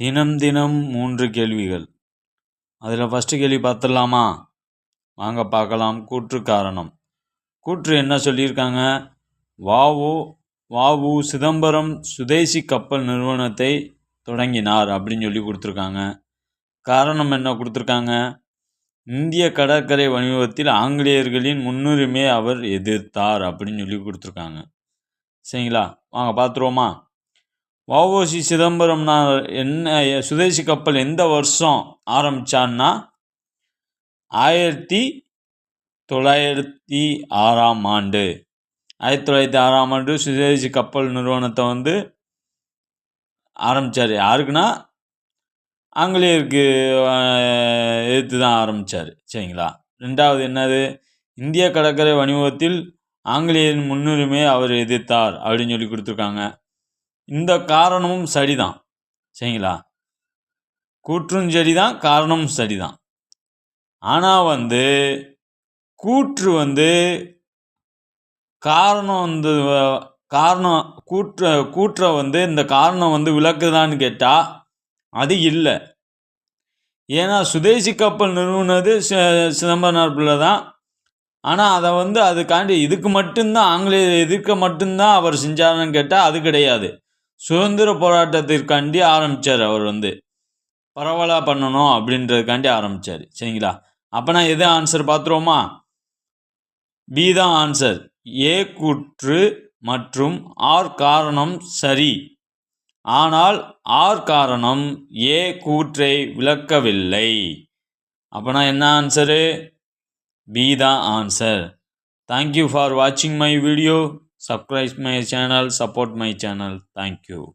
தினம் தினம் மூன்று கேள்விகள். அதில் ஃபஸ்ட்டு கேள்வி பார்த்துடலாமா? வாங்க பார்க்கலாம். கூற்று காரணம். கூற்று என்ன சொல்லியிருக்காங்க? வாவு வாவு சிதம்பரம் சுதேசி கப்பல் நிறுவனத்தை தொடங்கினார் அப்படின்னு சொல்லி கொடுத்துருக்காங்க. காரணம் என்ன கொடுத்துருக்காங்க? இந்திய கடற்கரை வணிகத்தில் ஆங்கிலேயர்களின் முன்னுரிமையை அவர் எதிர்த்தார் அப்படின்னு சொல்லி கொடுத்துருக்காங்க. சரிங்களா? வாங்க பார்த்துருவோமா? வஉசி சிதம்பரம்னா என்ன சுதேசி கப்பல் எந்த வருஷம் ஆரம்பித்தான்னா ஆயிரத்தி தொள்ளாயிரத்தி ஆறாம் ஆண்டு. ஆயிரத்தி தொள்ளாயிரத்தி ஆறாம் ஆண்டு சுதேசி கப்பல் நிறுவனத்தை வந்து ஆரம்பித்தார் யாருக்குன்னா ஆங்கிலேயருக்கு எதிர்த்து தான் ஆரம்பித்தார் சரிங்களா? ரெண்டாவது என்னது? இந்திய கடற்கரை வணிகத்தில் ஆங்கிலேயரின் முன்னுரிமையை அவர் எதிர்த்தார் அப்படின்னு சொல்லி கொடுத்துருக்காங்க. இந்த காரணமும் சரிதான். சரிங்களா? கூற்றும் சரிதான் காரணமும் சரிதான். ஆனால் வந்து கூற்று வந்து காரணம் வந்து காரணம் கூற்ற கூற்றை வந்து இந்த காரணம் வந்து விளக்குதான்னு கேட்டால் அது இல்லை. ஏன்னா சுதேசி கப்பல் நிறுவனது சிதம்பரனார் பிள்ளை தான். ஆனால் அதை வந்து அதுக்காண்டி இதுக்கு மட்டும்தான் ஆங்கிலேயர் எதிர்க்க மட்டும்தான் அவர் செஞ்சாருன்னு கேட்டால் அது கிடையாது. சுதந்திர போராட்டத்திற்காண்டி ஆரம்பித்தார் அவர் வந்து. பரவலாக பண்ணணும் அப்படின்றதுக்காண்டி ஆரம்பித்தார் சரிங்களா? அப்போ நான் எது ஆன்சர் பார்த்துருவோமா? பி தான் ஆன்சர் ஏ கூற்று மற்றும் ஆர் காரணம் சரி. ஆனால் ஆர் காரணம் ஏ கூற்றை விளக்கவில்லை. அப்போனா என்ன ஆன்சரு பி தான் ஆன்சர் தேங்க்யூ ஃபார் வாட்சிங் my video subscribe my channel support my channel. Thank you.